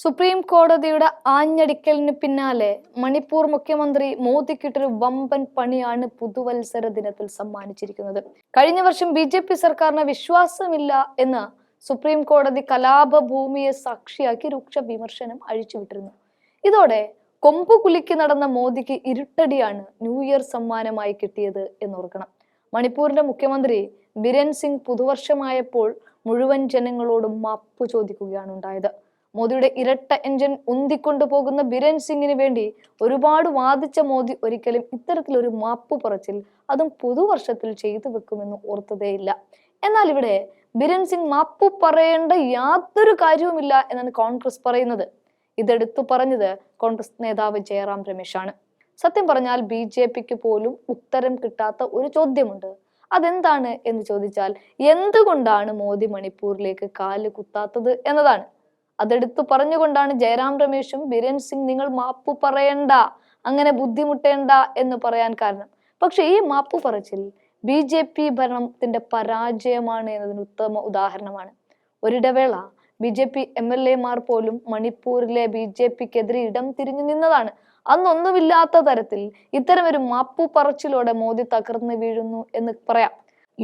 Supreme കോടതിയുടെ ആഞ്ഞടിക്കലിന് പിന്നാലെ മണിപ്പൂർ മുഖ്യമന്ത്രി മോദിക്കിട്ടൊരു വമ്പൻ പണിയാണ് പുതുവത്സര ദിനത്തിൽ സമ്മാനിച്ചിരിക്കുന്നത്. കഴിഞ്ഞ വർഷം ബി ജെ പി സർക്കാരിന് വിശ്വാസമില്ല എന്ന് സുപ്രീം കോടതി കലാപഭൂമിയെ സാക്ഷിയാക്കി രൂക്ഷ വിമർശനം അഴിച്ചുവിട്ടിരുന്നു. ഇതോടെ കൊമ്പു കുലുക്കി നടന്ന മോദിക്ക് ഇരുട്ടടിയാണ് ന്യൂ ഇയർ സമ്മാനമായി കിട്ടിയത് എന്നോർക്കണം. മണിപ്പൂരിന്റെ മുഖ്യമന്ത്രി ബിരൻ സിംഗ് പുതുവർഷമായപ്പോൾ മുഴുവൻ ജനങ്ങളോടും മാപ്പ് ചോദിക്കുകയാണ് ഉണ്ടായത്. മോദിയുടെ ഇരട്ട എഞ്ചിൻ ഉന്തിക്കൊണ്ടുപോകുന്ന ബിരൻ സിംഗിന് വേണ്ടി ഒരുപാട് വാദിച്ച മോദി ഒരിക്കലും ഇത്തരത്തിലൊരു മാപ്പ് പറച്ചിൽ അതും പുതുവർഷത്തിൽ ചെയ്തു വെക്കുമെന്ന് ഓർത്തതേയില്ല. എന്നാൽ ഇവിടെ ബിരൻ സിംഗ് മാപ്പ് പറയേണ്ട യാതൊരു കാര്യവുമില്ല എന്നാണ് കോൺഗ്രസ് പറയുന്നത്. ഇതെടുത്തു പറഞ്ഞത് കോൺഗ്രസ് നേതാവ് ജയറാം രമേശാണ്. സത്യം പറഞ്ഞാൽ ബി ജെ പിക്ക് പോലും ഉത്തരം കിട്ടാത്ത ഒരു ചോദ്യമുണ്ട്. അതെന്താണ് എന്ന് ചോദിച്ചാൽ എന്തുകൊണ്ടാണ് മോദി മണിപ്പൂരിലേക്ക് കാൽ കുത്താത്തത് എന്നതാണ്. അതെടുത്തു പറഞ്ഞുകൊണ്ടാണ് ജയറാം രമേശും ബിരൻ സിംഗ് നിങ്ങൾ മാപ്പ് പറയണ്ട അങ്ങനെ ബുദ്ധിമുട്ടേണ്ട എന്ന് പറയാൻ കാരണം. പക്ഷെ ഈ മാപ്പ് പറച്ചിൽ ബി ജെ പി ഭരണത്തിന്റെ പരാജയമാണ് എന്നതിന് ഉത്തമ ഉദാഹരണമാണ്. ഒരിടവേള B J P M L എമാർ പോലും മണിപ്പൂരിലെ ബി ജെ പിക്കെതിരെ ഇടം തിരിഞ്ഞു നിന്നതാണ്. അന്നൊന്നുമില്ലാത്ത തരത്തിൽ ഇത്തരം ഒരു മാപ്പു പറച്ചിലോടെ മോദി തകർന്നു വീഴുന്നു എന്ന് പറയാം.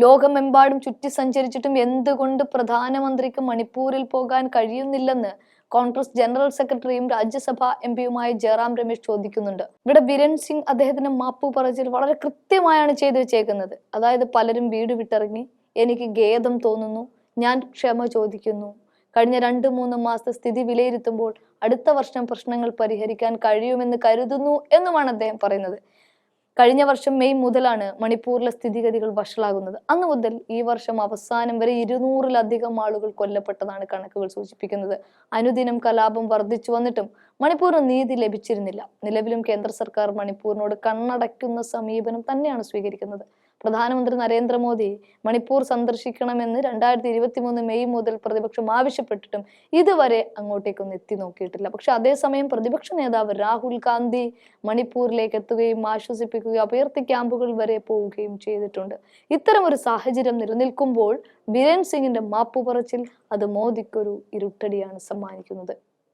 ലോകമെമ്പാടും ചുറ്റി സഞ്ചരിച്ചിട്ടും എന്തുകൊണ്ട് പ്രധാനമന്ത്രിക്ക് മണിപ്പൂരിൽ പോകാൻ കഴിയുന്നില്ലെന്ന് കോൺഗ്രസ് ജനറൽ സെക്രട്ടറിയും രാജ്യസഭാ എം പിയുമായ ജയറാം രമേശ് ചോദിക്കുന്നുണ്ട്. ഇവിടെ ബിരൺ സിംഗ് അദ്ദേഹത്തിന് മാപ്പ് പറച്ചിൽ വളരെ കൃത്യമായാണ് ചെയ്തു വെച്ചേക്കുന്നത്. അതായത് പലരും വീട് വിട്ടിറങ്ങി എനിക്ക് ഖേദം തോന്നുന്നു ഞാൻ ക്ഷമ ചോദിക്കുന്നു. കഴിഞ്ഞ രണ്ട് മൂന്ന് മാസത്തെ സ്ഥിതി വിലയിരുത്തുമ്പോൾ അടുത്ത വർഷം പ്രശ്നങ്ങൾ പരിഹരിക്കാൻ കഴിയുമെന്ന് കരുതുന്നു എന്നുമാണ് അദ്ദേഹം പറയുന്നത്. കഴിഞ്ഞ വർഷം മെയ് മുതലാണ് മണിപ്പൂരിലെ സ്ഥിതിഗതികൾ വഷളാകുന്നത്. അന്ന് മുതൽ ഈ വർഷം അവസാനം വരെ ഇരുന്നൂറിലധികം ആളുകൾ കൊല്ലപ്പെട്ടതാണ് കണക്കുകൾ സൂചിപ്പിക്കുന്നത്. അനുദിനം കലാപം വർദ്ധിച്ചു വന്നിട്ടും മണിപ്പൂരിന് നീതി ലഭിച്ചിരുന്നില്ല. നിലവിലും കേന്ദ്ര സർക്കാർ മണിപ്പൂരിനോട് കണ്ണടയ്ക്കുന്ന സമീപനം തന്നെയാണ് സ്വീകരിക്കുന്നത്. പ്രധാനമന്ത്രി നരേന്ദ്രമോദി മണിപ്പൂർ സന്ദർശിക്കണമെന്ന് രണ്ടായിരത്തി ഇരുപത്തി മൂന്ന് മെയ് മുതൽ പ്രതിപക്ഷം ആവശ്യപ്പെട്ടിട്ടും ഇതുവരെ അങ്ങോട്ടേക്കൊന്നും എത്തി നോക്കിയിട്ടില്ല. പക്ഷെ അതേസമയം പ്രതിപക്ഷ നേതാവ് രാഹുൽ ഗാന്ധി മണിപ്പൂരിലേക്ക് എത്തുകയും ആശ്വസിപ്പിക്കുകയും അഭ്യർത്ഥി ക്യാമ്പുകൾ വരെ പോവുകയും ചെയ്തിട്ടുണ്ട്. ഇത്തരം ഒരു സാഹചര്യം നിലനിൽക്കുമ്പോൾ ബിരേൻ സിംഗിന്റെ മാപ്പുപറച്ചിൽ അത് മോദിക്കൊരു ഇരുട്ടടിയാണ് സമ്മാനിക്കുന്നത്.